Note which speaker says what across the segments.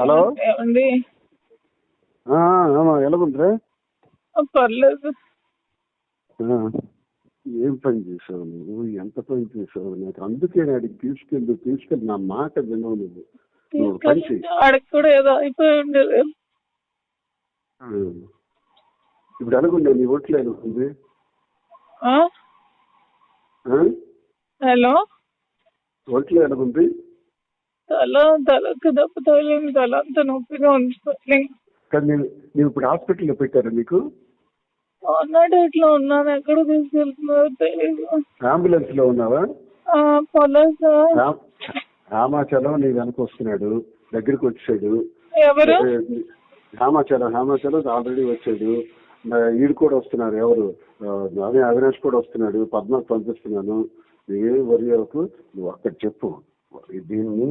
Speaker 1: Hello?
Speaker 2: ఏమండి?
Speaker 1: ఎలాగుందిరా?
Speaker 2: పర్లేదు.
Speaker 1: ఏం పని చేసావు నువ్వు? ఎంత పని చేసావు నాకు? అందుకే అడిగి తీసుకెళ్ళి తీసుకెళ్ళి. నా మాట వినవు నువ్వు. నువ్వు ఒక పని చెయ్యి.
Speaker 2: ఆడికి కూడా ఏదో అయిపోయి ఉండేది.
Speaker 1: ఇప్పుడు ఎలాగుండే నీ
Speaker 2: ఆ?
Speaker 1: ఆ?
Speaker 2: హలో?
Speaker 1: ఒట్లు ఎలాగుంది?
Speaker 2: తల తలకు దెబ్బ తగిలింది తల అంత నొప్పిగా ఉంది
Speaker 1: నేను ఇప్పుడు హాస్పిటల్లో పెట్టారా నీకు
Speaker 2: మొన్నటి ఇట్లా ఉన్నాను? ఎక్కడ తీసుకెళ్తున్నారో తెలియదు
Speaker 1: అంబులెన్స్లో ఉన్నావా రామాచలం నీ వెనక వస్తున్నాడు. దగ్గరికి వచ్చాడు.
Speaker 2: ఎవరు?
Speaker 1: రామాచలం రామాచలం ఆల్రెడీ వచ్చాడు. ఈడు కూడా వస్తున్నారు ఎవరు? అదే అవినాష్ కూడా వస్తున్నాడు పద్మాకు పంపిస్తున్నాను. నువ్వేం వరి నువ్వు అక్కడ చెప్పు. దీన్ని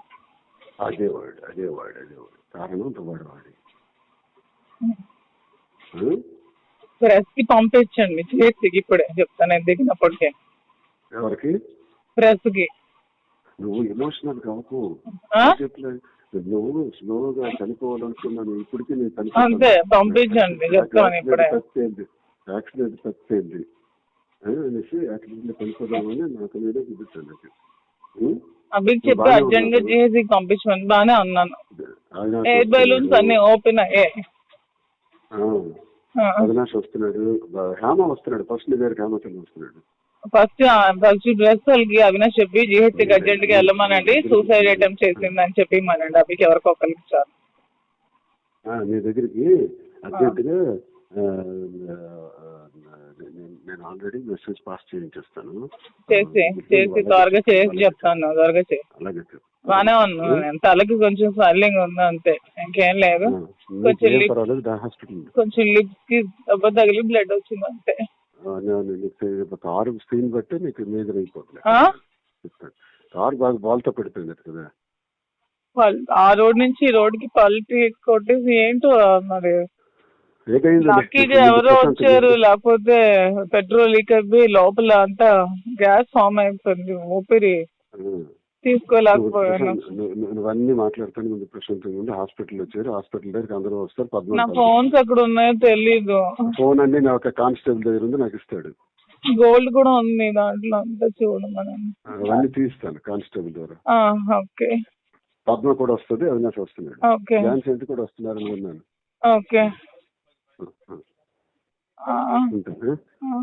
Speaker 1: అదే వాడు అదే వాడు అదే వాడు. కారణం వాడు వాడి.
Speaker 2: ప్రెస్కి పంపించండి. చేతికి ఇప్పుడే చెప్తాను దిగినప్పటికే.
Speaker 1: ఎవరికి?
Speaker 2: ప్రెస్కి
Speaker 1: నువ్వు ఎమోషనల్ కావకు నువ్వు స్లోగా చనిపోవాలనుకున్నాను ఇప్పటికీ నేను
Speaker 2: అంతే, పంపించండి, చెప్తాను ఇప్పుడే.
Speaker 1: యాక్సిడెంట్ ఆ, అనేసి యాక్సిడెంట్ చనిపోదామని నాకు నేనే చూపించాను
Speaker 2: అభికి చెప్పి
Speaker 1: బాగానే అర్జెంట్గా.
Speaker 2: చేసి పంపించమని బానే ఉన్నాను ఎయిర్ బెలూన్స్ అన్ని ఓపెన్ అయ్యాయి.
Speaker 1: అవినాష్ వస్తున్నాడు. హేమ వస్తున్నాడు. ఫస్ట్ దగ్గర హేమచంద్ర వస్తున్నాడు.
Speaker 2: ఫస్ట్ ఫస్ట్ డ్రెస్ వాళ్ళకి అవినాష్ చెప్పి జిహెచ్కి అర్జెంట్గా వెళ్ళమనండి. సూసైడ్ అటెంప్ట్ చేసిందని చెప్పి మనండి అభికి ఎవరికో ఒకరికి చాలు
Speaker 1: నీ దగ్గరికి నేను- నేను ఆల్రెడీ మెసేజ్ పాస్ చేయించేస్తాను.
Speaker 2: చేసి చేసి త్వరగా చేసి చెప్తాను త్వరగా చేసి.
Speaker 1: అలాగే.
Speaker 2: బానే ఉన్నాను నేను తలకి కొంచెం స్వెల్లింగ్ ఉంది అంతే ఇంకేం లేదు. కొంచెం. కొంచెం లిప్స్కి దెబ్బ తగిలి బ్లడ్ వచ్చింది అంతే.
Speaker 1: కారు స్క్రీన్ బట్టి నీకు మేజర్ అయిపోతుంది. కారు బాగా బాల్తో పెడిపోయింది కదా.
Speaker 2: ఆ రోడ్ నుంచి ఈ రోడ్కి పల్టీ కొట్టేసి ఏంటో మరి? లక్కీగా ఎవరో వచ్చారు లేకపోతే పెట్రోల్ లీక్ అయిపోయి లోపల అంతా గ్యాస్ ఫామ్ అయిపోయింది ఊపిరి తీసుకోలేకపోయాను.
Speaker 1: నువ్వన్నీ మాట్లాడుతాను ముందు ప్రశాంతంగా ఉండి హాస్పిటల్ వచ్చారు హాస్పిటల్ దగ్గరికి అందరూ వస్తారు
Speaker 2: నా ఫోన్స్ ఎక్కడ ఉన్నాయో తెలీదు.
Speaker 1: ఫోన్ అన్ని నా ఒక కానిస్టేబుల్ దగ్గర ఉంది నాకు ఇస్తాడు.
Speaker 2: గోల్డ్ కూడా ఉంది దాంట్లో అంతా చూడమని
Speaker 1: అవన్నీ తీస్తాను కానిస్టేబుల్ ద్వారా.
Speaker 2: ఆ, ఓకే.
Speaker 1: పద్మ కూడా వస్తుంది అవినాష్ వస్తున్నాడు.
Speaker 2: ఓకే.
Speaker 1: డాన్స్ ఏంటి కూడా వస్తున్నారని విన్నాను.
Speaker 2: ఓకే. ఆ,
Speaker 1: ఉంటాను
Speaker 2: ఆ.